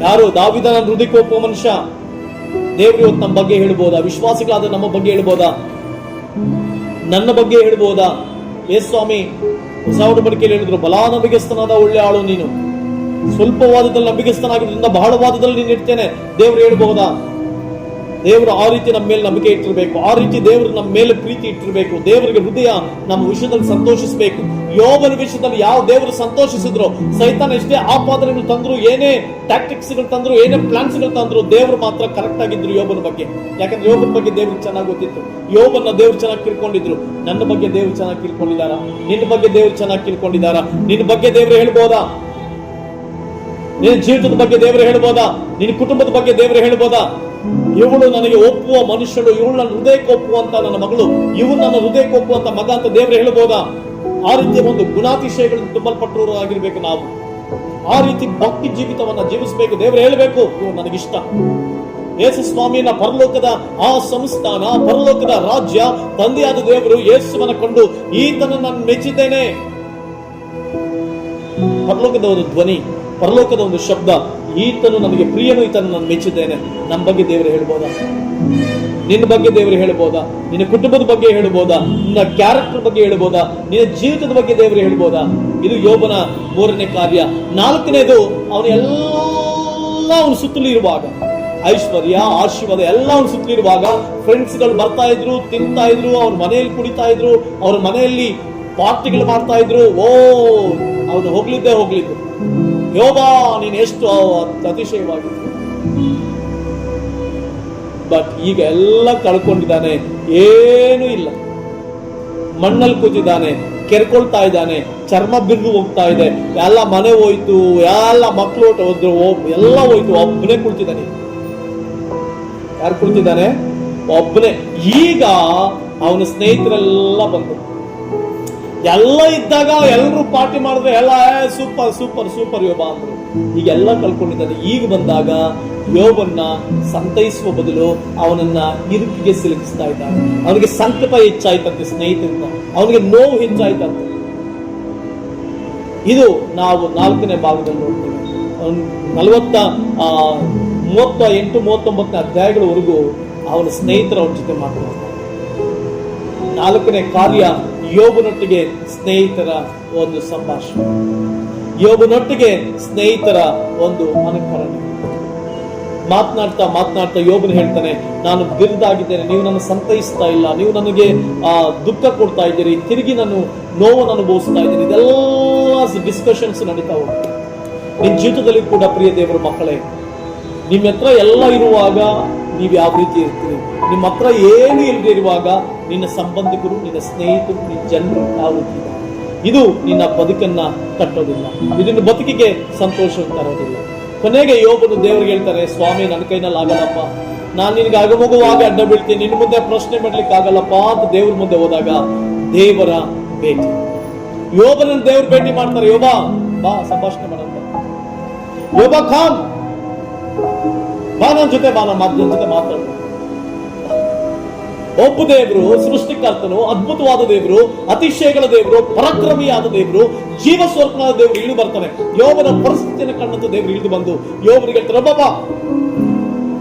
ಯಾರು ದಾವಿದ ನನ್ನ ಹೃದಯಕ್ಕೆ ಒಬ್ಬ ಮನುಷ್ಯ? ದೇವ್ರು ಇವತ್ತು ನಮ್ಮ ಬಗ್ಗೆ ಹೇಳ್ಬೋದಾ? ವಿಶ್ವಾಸಿಗಳಾದ ನಮ್ಮ ಬಗ್ಗೆ ಹೇಳ್ಬೋದಾ? ನನ್ನ ಬಗ್ಗೆ ಹೇಳ್ಬೋದಾ? ಏ ಸ್ವಾಮಿ, ಹೊಸ ಒಡಂಬಡಿಕೆಯಲ್ಲಿ ಹೇಳಿದ್ರು ಬಲಾ ನಂಬಿಕೆಸ್ತನಾದ ಒಳ್ಳೆ ಆಳು ನೀನು. ಸ್ವಲ್ಪ ವಾದದಲ್ಲಿ ನಂಬಿಕೆಸ್ತನಾಗಿರೋದ್ರಿಂದ ಬಹಳ ವಾದದಲ್ಲಿ ನೀನು ಇಡ್ತೇನೆ. ದೇವ್ರು ಹೇಳ್ಬಹುದಾ? ದೇವರು ಆ ರೀತಿ ನಮ್ಮ ಮೇಲೆ ನಂಬಿಕೆ ಇಟ್ಟಿರಬೇಕು. ಆ ರೀತಿ ದೇವರು ನಮ್ಮ ಮೇಲೆ ಪ್ರೀತಿ ಇಟ್ಟಿರಬೇಕು. ದೇವರಿಗೆ ಹೃದಯ ನಮ್ಮ ವಿಷಯದಲ್ಲಿ ಸಂತೋಷಿಸಬೇಕು. ಯೋಬನ ವಿಷಯದಲ್ಲಿ ಯಾವ ದೇವರು ಸಂತೋಷಿಸಿದ್ರು, ಸೈತಾನ ಎಷ್ಟೇ ಆಪಾದನೆಗಳು ತಂದ್ರು, ಏನೇ ಟ್ಯಾಕ್ಟಿಕ್ಸ್ಗಳು ತಂದ್ರು, ಏನೇ ಪ್ಲಾನ್ಸ್ಗಳು ತಂದ್ರು, ದೇವರು ಮಾತ್ರ ಕರೆಕ್ಟ್ ಆಗಿದ್ರು ಯೋಬನ ಬಗ್ಗೆ. ಯಾಕಂದ್ರೆ ಯೋಬನ ಬಗ್ಗೆ ದೇವ್ರಿಗೆ ಚೆನ್ನಾಗಿ ಗೊತ್ತಿತ್ತು. ಯೋಬನ ದೇವ್ರು ಚೆನ್ನಾಗಿ ತಿಳ್ಕೊಂಡಿದ್ರು ನನ್ನ ಬಗ್ಗೆ ದೇವ್ರು ಚೆನ್ನಾಗಿ ತಿಳ್ಕೊಂಡಿದಾರ ನಿನ್ನ ಬಗ್ಗೆ ದೇವ್ರು ಚೆನ್ನಾಗಿ ತಿಳ್ಕೊಂಡಿದಾರ ನಿನ್ನ ಬಗ್ಗೆ ದೇವ್ರು ಹೇಳ್ಬೋದಾ ನಿನ್ನ ಜೀವಿತದ ಬಗ್ಗೆ ದೇವರು ಹೇಳ್ಬೋದಾ? ನಿನ್ನ ಕುಟುಂಬದ ಬಗ್ಗೆ ದೇವರು ಹೇಳ್ಬೋದಾ? ಇವಳು ನನಗೆ ಒಪ್ಪುವ ಮನುಷ್ಯಳು, ಇವಳು ನನ್ನ ಹೃದಯಕ್ಕೆ ಒಪ್ಪುವಂತ ನನ್ನ ಮಗಳು, ಇವಳು ನನ್ನ ಹೃದಯಕ್ಕೆ ಒಪ್ಪುವಂತ ಮಗ ಅಂತ ದೇವರು ಹೇಳ್ಬೋದಾ? ಆ ರೀತಿಯ ಒಂದು ಗುಣಾತಿಶಯಗಳನ್ನು ತುಂಬಲ್ಪಟ್ಟವರು ಆಗಿರ್ಬೇಕು ನಾವು. ಆ ರೀತಿ ಭಕ್ತಿ ಜೀವಿತವನ್ನ ಜೀವಿಸಬೇಕು, ದೇವರು ಹೇಳಬೇಕು ಇವು ನನಗಿಷ್ಟ. ಯೇಸು ಸ್ವಾಮಿನ ಪರಲೋಕದ ಆ ಸಂಸ್ಥಾನ ಪರಲೋಕದ ರಾಜ್ಯ, ತಂದೆಯಾದ ದೇವರು ಯೇಸುವನ ಕಂಡು ಈತನ ನಾನು ಮೆಚ್ಚಿದ್ದೇನೆ. ಪರಲೋಕದ ಒಂದು ಧ್ವನಿ. ಪರಲೋಕದ ಒಂದು ಶಬ್ದ, ಈತನು ನನಗೆ ಪ್ರಿಯನು, ಈತನು ನಾನು ಮೆಚ್ಚಿದ್ದೇನೆ. ನಮ್ಮ ಬಗ್ಗೆ ದೇವರು ಹೇಳ್ಬೋದಾ? ನಿನ್ನ ಬಗ್ಗೆ ದೇವರು ಹೇಳ್ಬೋದಾ? ನಿನ್ನ ಕುಟುಂಬದ ಬಗ್ಗೆ ಹೇಳ್ಬೋದಾ? ನಿನ್ನ ಕ್ಯಾರೆಕ್ಟರ್ ಬಗ್ಗೆ ಹೇಳ್ಬೋದಾ? ನಿನ್ನ ಜೀವಿತದ ಬಗ್ಗೆ ದೇವರು ಹೇಳ್ಬೋದಾ? ಇದು ಯೋಬನ ಮೂರನೇ ಕಾರ್ಯ. ನಾಲ್ಕನೇದು, ಅವನು ಎಲ್ಲ ಅವನು ಸುತ್ತಲೂ ಇರುವಾಗ, ಐಶ್ವರ್ಯ, ಆಶೀರ್ವಾದ ಎಲ್ಲ ಅವನು ಸುತ್ತಲಿರುವಾಗ ಫ್ರೆಂಡ್ಸ್ಗಳು ಬರ್ತಾ ಇದ್ರು, ತಿಂತಾ ಇದ್ರು, ಅವ್ರ ಮನೆಯಲ್ಲಿ ಕುಡಿತಾ ಇದ್ರು, ಅವ್ರ ಮನೆಯಲ್ಲಿ ಪಾರ್ಟಿಗಳು ಮಾಡ್ತಾ ಇದ್ರು, ಓ, ಅವನು ಹೋಗ್ಲಿದ್ದೇ ಹೋಗ್ಲಿದ್ದು. ಯೋಬಾ ನೀನು ಎಷ್ಟು ಅತಿಶಯವಾಗಿತ್ತು ಬಟ್ ಈಗ ಎಲ್ಲ ಕಳ್ಕೊಂಡಿದ್ದಾನೆ. ಏನೂ ಇಲ್ಲ. ಮಣ್ಣಲ್ಲಿ ಕೂತಿದ್ದಾನೆ. ಕೆರ್ಕೊಳ್ತಾ ಇದ್ದಾನೆ. ಚರ್ಮ ಬಿರ್ದು ಹೋಗ್ತಾ ಇದೆ. ಎಲ್ಲ ಮನೆ ಹೋಯ್ತು. ಎಲ್ಲ ಮಕ್ಕಳು ಹೋದ್ರು ಎಲ್ಲ ಹೋಯ್ತು. ಒಬ್ಬನೇ ಕುಳಿತಿದ್ದಾನೆ. ಯಾರು ಕುಳಿತಿದ್ದಾನೆ? ಒಬ್ಬನೇ. ಈಗ ಅವನ ಸ್ನೇಹಿತರೆಲ್ಲ ಬಂದರು. ಎಲ್ಲ ಇದ್ದಾಗ ಎಲ್ಲರೂ ಪಾರ್ಟಿ ಮಾಡಿದ್ರೆ ಎಲ್ಲ ಸೂಪರ್ ಸೂಪರ್ ಸೂಪರ್ ಯೋಬ ಅಂದ್ರು. ಈಗೆಲ್ಲ ಕಲ್ಕೊಂಡಿದ್ದಾನೆ ಈಗ ಬಂದಾಗ ಯೋಬನ್ನ ಸಂತೈಸುವ ಬದಲು ಅವನನ್ನ ಇರುಕಿಗೆ ಸಿಲುಕಿಸ್ತಾ ಇದ್ದಾನೆ. ಅವನಿಗೆ ಸಂಕಟ ಹೆಚ್ಚಾಯ್ತಂತೆ ಸ್ನೇಹಿತರಿಂದ. ಅವನಿಗೆ ನೋವು ಹೆಚ್ಚಾಯ್ತಂತೆ. ಇದು ನಾವು ನಾಲ್ಕನೇ ಭಾಗದಲ್ಲಿ ನೋಡ್ತೀವಿ. ನಲವತ್ತ ಮೂವತ್ತ ಎಂಟು, ಮೂವತ್ತೊಂಬತ್ತನೇ ಅಧ್ಯಾಯಗಳವರೆಗೂ ಅವನ ಸ್ನೇಹಿತರ ಅವನ ಜೊತೆ ಮಾತನಾಡ್ತಾರೆ ನಾಲ್ಕನೇ ಕಾರ್ಯ ಯೋಬನೊಟ್ಟಿಗೆ ಸ್ನೇಹಿತರ ಒಂದು ಸಂಭಾಷಣೆ. ಯೋಬನೊಟ್ಟಿಗೆ ಸ್ನೇಹಿತರ ಒಂದು ಅನುಕರಣೆ. ಮಾತನಾಡ್ತಾ ಮಾತನಾಡ್ತಾ ಯೋಬನ ಹೇಳ್ತಾನೆ ನಾನು ಬಿರುದಾಗಿದ್ದೇನೆ ನೀವು ನನ್ನ ಸಂತೈಸ್ತಾ ಇಲ್ಲ ನೀವು ನನಗೆ ಆ, ದುಃಖ ಕೊಡ್ತಾ ಇದ್ದೀರಿ ತಿರುಗಿ ನಾನು ನೋವನ್ನು ಅನುಭವಿಸ್ತಾ ಇದ್ದೀನಿ. ಇದೆಲ್ಲ ಡಿಸ್ಕಷನ್ಸ್ ನಡೀತಾ ಹೋಗ್ತದೆ ನಿನ್ನ ಜೀವಿತದಲ್ಲಿ ಕೂಡ ಪ್ರಿಯ ದೇವರ ಮಕ್ಕಳೇ ನಿಮ್ಮ ಹತ್ರ ಎಲ್ಲ ಇರುವಾಗ ನೀವು ಯಾವ ರೀತಿ ಇರ್ತೀರಿ? ನಿಮ್ಮ ಹತ್ರ ಏನು ಇಲ್ಲದೆ ಇರುವಾಗ ನಿನ್ನ ಸಂಬಂಧಿಕರು, ನಿನ್ನ ಸ್ನೇಹಿತರು, ನಿನ್ನ ಜನರು ಯಾವ ರೀತಿ ಇದು ನಿನ್ನ ಬದುಕನ್ನ ಕಟ್ಟೋದಿಲ್ಲ. ಇದನ್ನು ಬದುಕಿಗೆ ಸಂತೋಷ ತರೋದಿಲ್ಲ ಕೊನೆಗೆ ಯೋಬನು ದೇವರಿಗೆ ಹೇಳ್ತಾರೆ, ಸ್ವಾಮಿ, ನನ್ನ ಕೈನಲ್ಲಿ ಆಗಲ್ಲಪ್ಪ. ನಾನು ನಿನಗೆ ಅಗಮಗುವಾಗ ಅಡ್ಡ ಬೀಳ್ತೀನಿ. ನಿನ್ನ ಮುಂದೆ ಪ್ರಶ್ನೆ ಮಾಡ್ಲಿಕ್ಕೆ ಆಗಲ್ಲಪ್ಪ ಅಂತ ದೇವ್ರ ಮುಂದೆ ಹೋದಾಗ ದೇವರ ಭೇಟಿ. ಯೋಬನನ್ನು ದೇವ್ರ ಭೇಟಿ ಮಾಡ್ತಾರೆ, ಯೋಬ, ಬಾ, ಸಂಭಾಷಣೆ ಮಾಡಂತ ಯೋಬ ಖಾನ್ ಬಾ ಜೊತೆ ಬಾ ಮಾತು ಜೊತೆ ಮಾತಾಡು. ಒಬ್ಬ ದೇವರು, ಸೃಷ್ಟಿಕರ್ತನು, ಅದ್ಭುತವಾದ ದೇವರು, ಅತಿಶಯಗಳ ದೇವರು, ಪರಾಕ್ರಮಿಯಾದ ದೇವರು, ಜೀವ ಸ್ವರ್ಪನಾದ ದೇವರು ಇಳಿದು ಬರ್ತಾನೆ. ಯೋಬನ ಪರಿಸ್ಥಿತಿಯನ್ನು ಕಂಡಂತ ದೇವರು ಇಳಿದು ಬಂದು ಯೋಬನಿಗೆ ಬಾಬ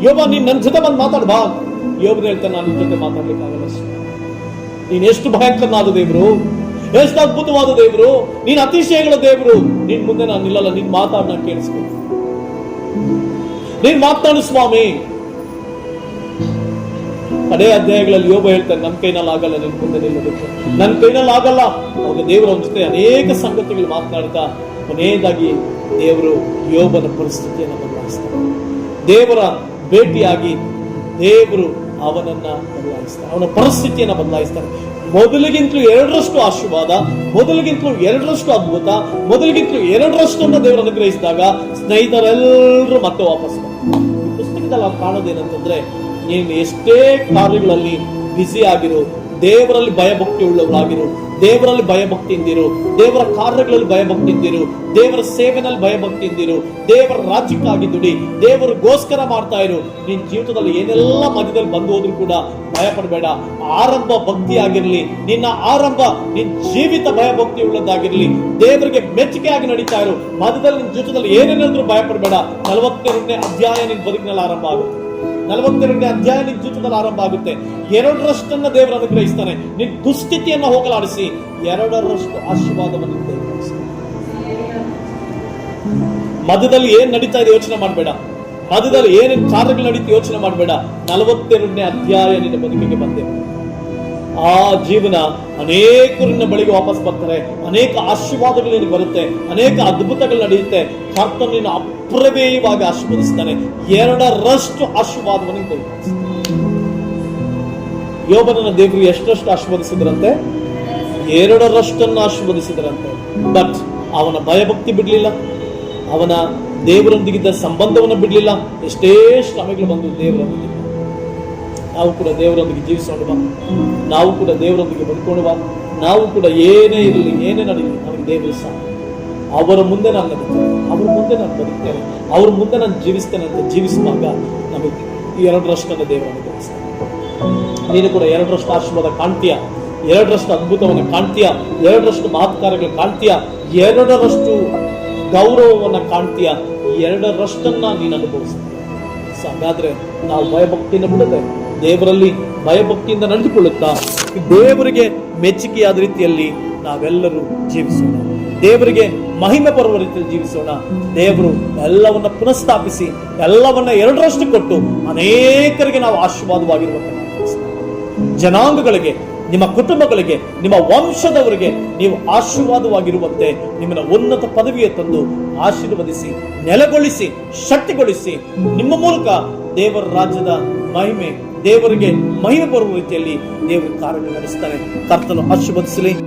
ಯೋಬ, ನೀನ್ ನನ್ನ ಜೊತೆ ಬಂದು ಮಾತಾಡ್ ಬಾ. ಯೋಬನ ಹೇಳ್ತಾನೆ, ನಾನು ನಿನ್ನ ಜೊತೆ ಮಾತಾಡ್ಲಿಕ್ಕಾಗಲ್ಲ. ನೀನ್ ಎಷ್ಟು ಭಯಂಕರನಾದ ದೇವರು, ಎಷ್ಟು ಅದ್ಭುತವಾದ ದೇವರು, ನೀನ್ ಅತಿಶಯಗಳ ದೇವರು. ನಿನ್ ಮುಂದೆ ನಾನು ನಿಲ್ಲಲ್ಲ, ನಿನ್ ಮಾತಾಡ್, ನಾನು ಕೇಳಿಸ್ಕೊ ನೀನ್ ಮಾತಾಡು ಸ್ವಾಮಿ. ಅದೇ ಅಧ್ಯಾಯಗಳಲ್ಲಿ ಯೋಗ ಹೇಳ್ತಾರೆ ನನ್ನ ಕೈನಲ್ಲಿ ಆಗಲ್ಲ ನಿನ್ ಮುಂದೆ ನಿಲ್ಲೋದಕ್ಕೆ ನನ್ನ ಕೈನಲ್ಲಿ ಆಗಲ್ಲ. ಅವಾಗ ದೇವರ ಜೊತೆ ಅನೇಕ ಸಂಗತಿಗಳು ಮಾತನಾಡ್ತಾ, ಕೊನೆಯದಾಗಿ ದೇವರು ಯೋಬನ ಪರಿಸ್ಥಿತಿಯನ್ನು ಬದಲಾಯಿಸ್ತಾರೆ ದೇವರ ಭೇಟಿಯಾಗಿ ದೇವರು ಅವನನ್ನ ಬದಲಾಯಿಸ್ತಾರೆ ಅವನ ಪರಿಸ್ಥಿತಿಯನ್ನ ಬದಲಾಯಿಸ್ತಾನೆ. ಮೊದಲಿಗಿಂತಲೂ ಎರಡರಷ್ಟು ಆಶೀರ್ವಾದ, ಮೊದಲಿಗಿಂತಲೂ ಎರಡರಷ್ಟು ಅದ್ಭುತ, ಮೊದಲಿಗಿಂತಲೂ ಎರಡರಷ್ಟು ದೇವರು ಅನುಗ್ರಹಿಸಿದಾಗ ಸ್ನೇಹಿತರೆಲ್ಲರೂ ಮತ್ತೆ ವಾಪಸ್. ಈ ಪುಸ್ತಕದಲ್ಲಿ ನಾವು ಕಾಣೋದೇನಂತಂದ್ರೆ ನೀನು ಎಷ್ಟೇ ಕಾರ್ಯಗಳಲ್ಲಿ ಬ್ಯುಸಿ ಆಗಿರು ದೇವರಲ್ಲಿ ಭಯಭಕ್ತಿ ಉಳ್ಳವರಾಗಿರು ದೇವರಲ್ಲಿ ಭಯಭಕ್ತಿಯಿಂದಿರು ದೇವರ ಕಾರ್ಯಗಳಲ್ಲಿ ಭಯಭಕ್ತಿಯಿಂದಿರು ದೇವರ ಸೇವೆನಲ್ಲಿ ಭಯಭಕ್ತಿಯಿಂದಿರು ದೇವರ ರಾಜ್ಯಕ್ಕಾಗಿ ದುಡಿ. ದೇವರಿಗೋಸ್ಕರ ಮಾಡ್ತಾ ಇರು. ನಿನ್ ಜೀವಿತದಲ್ಲಿ ಏನೆಲ್ಲ ಮಧ್ಯದಲ್ಲಿ ಬಂದು ಹೋದ್ರು ಕೂಡ ಭಯ ಪಡಬೇಡ ಆರಂಭ ಭಕ್ತಿ ಆಗಿರಲಿ ನಿನ್ನ ಆರಂಭ ನಿನ್ ಜೀವಿತ ಭಯಭಕ್ತಿ ಉಳ್ಳದಾಗಿರಲಿ ದೇವರಿಗೆ ಮೆಚ್ಚುಗೆಯಾಗಿ ನಡೀತಾ ಇರು. ಮಧ್ಯದಲ್ಲಿ ನಿನ್ನ ಜೀವಿತದಲ್ಲಿ ಏನೇನಾದ್ರೂ ಭಯ ಪಡಬೇಡ ನಲವತ್ತೆರಡನೇ ಅಧ್ಯಾಯ ನಿನ್ ಬದುಕಿನಲ್ಲಿ ಆರಂಭ ಆಗುತ್ತೆ ನಲವತ್ತೆರಡನೇ ಅಧ್ಯಾಯ ನಿನ್ ಜೀವಿತದಲ್ಲಿ ಆರಂಭ ಆಗುತ್ತೆ. ಎರಡರಷ್ಟನ್ನು ದೇವರು ಅನುಗ್ರಹಿಸ್ತಾನೆ. ನಿನ್ ದುಸ್ಥಿತಿಯನ್ನು ಹೋಗಲಾಡಿಸಿ. ಎರಡರಷ್ಟು ಆಶೀರ್ವಾದವನ್ನು ಮಧ್ಯದಲ್ಲಿ ಏನ್ ನಡೀತಾ ಇದೆ ಯೋಚನೆ ಮಾಡಬೇಡ. ಮಧ್ಯದಲ್ಲಿ ಏನೇನು ಕಾರ್ಯಗಳು ನಡೀತಾ ಯೋಚನೆ ಮಾಡಬೇಡ. ನಲವತ್ತೆರಡನೇ ಅಧ್ಯಾಯ ನಿನ್ನ ಬದುಕಿಗೆ ಬಂದೆ. ಆ ಜೀವನ ಅನೇಕರು ನಿನ್ನ ಬಳಿಗೆ ವಾಪಸ್ ಬರ್ತಾರೆ. ಅನೇಕ ಆಶೀರ್ವಾದಗಳು ನಿನಗೆ ಬರುತ್ತೆ. ಅನೇಕ ಅದ್ಭುತಗಳು ನಡೆಯುತ್ತೆ. ಕರ್ತನು ನಿನ್ನ ಅಪ್ರಮೇಯವಾಗಿ ಆಶೀರ್ವದಿಸ್ತಾನೆ. ಎರಡರಷ್ಟು ಆಶೀರ್ವಾದವನ್ನು ಕೊಡುತ್ತೆ. ಯೋಬನನ್ನ ದೇವರು ಎಷ್ಟಷ್ಟು ಆಶೀರ್ವದಿಸಿದ್ರಂತೆ? ಎರಡರಷ್ಟನ್ನು ಆಶೀರ್ವದಿಸಿದ್ರಂತೆ. ಬಟ್ ಅವನ ಭಯಭಕ್ತಿ ಬಿಡಲಿಲ್ಲ. ಅವನ ದೇವರೊಂದಿಗಿದ್ದ ಸಂಬಂಧವನ್ನು ಬಿಡಲಿಲ್ಲ. ಎಷ್ಟೇ ಶ್ರಮೆಗಳು ಬಂದು ದೇವರೊಂದಿಗೆ ನಾವು ಕೂಡ ದೇವರೊಂದಿಗೆ ಜೀವಿಸೋಣ ನಾವು ಕೂಡ ದೇವರೊಂದಿಗೆ ಬದುಕೋಣ ಬಾ. ನಾವು ಕೂಡ ಏನೇ ಇರಲಿ, ಏನೇ ನಡೀಲಿ ನಮಗೆ ದೇವರು ಸಹ ಅವರ ಮುಂದೆ ನಾನು ನಡೀತೇನೆ. ಅವ್ರ ಮುಂದೆ ನಾನು ಬದುಕ್ತೇನೆ. ಅವ್ರ ಮುಂದೆ ನಾನು ಜೀವಿಸ್ತೇನೆ ಅಂತ ಜೀವಿಸುವಾಗ ನಮಗೆ ಎರಡರಷ್ಟನ್ನು ದೇವರನ್ನು ಅನುಗ್ರಹಿಸ್ತಾನೆ ನೀನು ಕೂಡ ಎರಡರಷ್ಟು ಆಶ್ರಮದ ಕಾಣ್ತೀಯ ಎರಡರಷ್ಟು ಅದ್ಭುತವನ್ನು ಕಾಣ್ತೀಯ ಎರಡರಷ್ಟು ಮಹತ್ಕಾರಗಳು ಕಾಣ್ತೀಯ ಎರಡರಷ್ಟು ಗೌರವವನ್ನು ಕಾಣ್ತೀಯ ಎರಡರಷ್ಟನ್ನು ನೀನು ಅನುಭವಿಸ್ತೀನಿ ಸೊ ಹಾಗಾದ್ರೆ ನಾವು ಭಯಭಕ್ತಿಯನ್ನು ಬಿಡದೆ ದೇವರಲ್ಲಿ ಭಯಭಕ್ತಿಯಿಂದ ನಡೆದುಕೊಳ್ಳುತ್ತಾ ದೇವರಿಗೆ ಮೆಚ್ಚುಗೆಯಾದ ರೀತಿಯಲ್ಲಿ ನಾವೆಲ್ಲರೂ ಜೀವಿಸೋಣ. ದೇವರಿಗೆ ಮಹಿಮೆ ಬರುವ ರೀತಿಯಲ್ಲಿ ಜೀವಿಸೋಣ. ದೇವರು ಎಲ್ಲವನ್ನ ಪುನಃಸ್ಥಾಪಿಸಿ, ಎಲ್ಲವನ್ನ ಎರಡರಷ್ಟು ಕೊಟ್ಟು ಅನೇಕರಿಗೆ ನಾವು ಆಶೀರ್ವಾದವಾಗಿರುವಂತೆ ಜನಾಂಗಗಳಿಗೆ, ನಿಮ್ಮ ಕುಟುಂಬಗಳಿಗೆ, ನಿಮ್ಮ ವಂಶದವರಿಗೆ ನೀವು ಆಶೀರ್ವಾದವಾಗಿರುವಂತೆ ನಿಮ್ಮನ್ನ ಉನ್ನತ ಪದವಿಯ ತಂದು ಆಶೀರ್ವದಿಸಿ, ನೆಲೆಗೊಳಿಸಿ, ಶಕ್ತಿಗೊಳಿಸಿ ನಿಮ್ಮ ಮೂಲಕ ದೇವರ ರಾಜ್ಯದ ಮಹಿಮೆ ದೇವರಿಗೆ ಮಹಿಮೆ ಬರುವ ರೀತಿಯಲ್ಲಿ ದೇವರು ಕಾರ್ಯ ನಡೆಸ್ತಾನೆ ಕರ್ತನು ಆಶೀರ್ವದಿಸಲಿ.